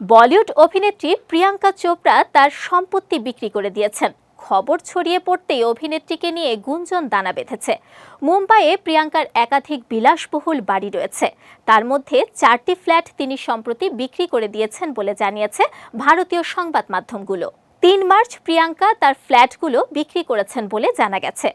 বলিউড অভিনেত্রী প্রিয়াঙ্কা চোপড়া তার সম্পত্তি বিক্রি করে দিয়েছেন। খবর ছড়িয়ে পড়তেই অভিনেত্রীকে নিয়ে গুঞ্জন দানা বেঁধেছে। মুম্বাইয়ে প্রিয়াঙ্কার একাধিক বিলাসবহুল বাড়ি রয়েছে। তার মধ্যে চারটি ফ্ল্যাট তিনি সম্প্রতি বিক্রি করে দিয়েছেন বলে জানিয়েছে ভারতীয় সংবাদ মাধ্যমগুলো। তিন মার্চ প্রিয়াঙ্কা তার ফ্ল্যাটগুলো বিক্রি করেছেন বলে জানা গেছে।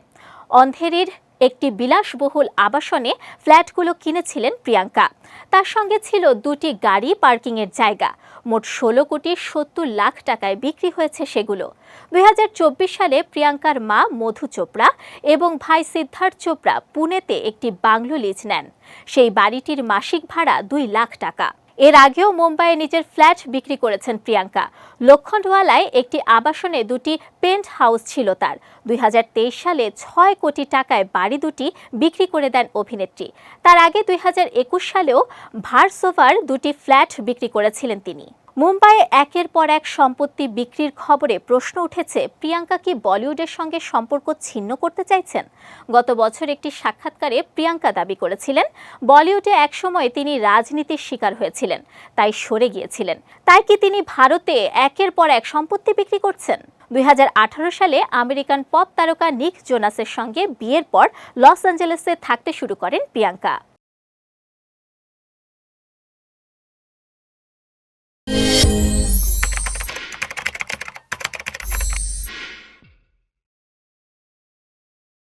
অন্ধেরির একটি বিলাসবহুল আবাসনে ফ্ল্যাটগুলো কিনেছিলেন প্রিয়াঙ্কা। তার সঙ্গে ছিল দুটি গাড়ি, পার্কিংয়ের জায়গা। মোট ষোলো কোটি সত্তর লাখ টাকায় বিক্রি হয়েছে সেগুলো। দু হাজার চব্বিশ সালে প্রিয়াঙ্কার মা মধু চোপড়া এবং ভাই সিদ্ধার্থ চোপড়া পুনেতে একটি বাংলো লিজ নেন। সেই বাড়িটির মাসিক ভাড়া দুই লাখ টাকা। এর আগেও মুম্বাইয়ে নিজের ফ্ল্যাট বিক্রি করেছেন প্রিয়াঙ্কা। লক্ষণডোয়ালায় একটি আবাসনে দুটি পেন্ট হাউস ছিল তার। দুই হাজার তেইশ সালে ছয় কোটি টাকায় বাড়ি দুটি বিক্রি করে দেন অভিনেত্রী। তার আগে দুই হাজার একুশ সালেও ভারসোভার দুটি ফ্ল্যাট বিক্রি করেছিলেন তিনি। মুম্বাইয়ে একের পর এক সম্পত্তি বিক্রির খবরে প্রশ্ন উঠেছে, প্রিয়াঙ্কা কি বলিউডের সঙ্গে সম্পর্ক ছিন্ন করতে চাইছেন? গত বছর একটি সাক্ষাৎকারে প্রিয়াঙ্কা দাবি করেছিলেন, বলিউডে একসময় তিনি রাজনীতির শিকার হয়েছিলেন, তাই সরে গিয়েছিলেন। তাই কি তিনি ভারতে একের পর এক সম্পত্তি বিক্রি করছেন? দুই হাজার আঠারো সালে আমেরিকান পপ তারকা নিক জোনাসের সঙ্গে বিয়ের পর লস অ্যাঞ্জেলেসে থাকতে শুরু করেন প্রিয়াঙ্কা। Thank you.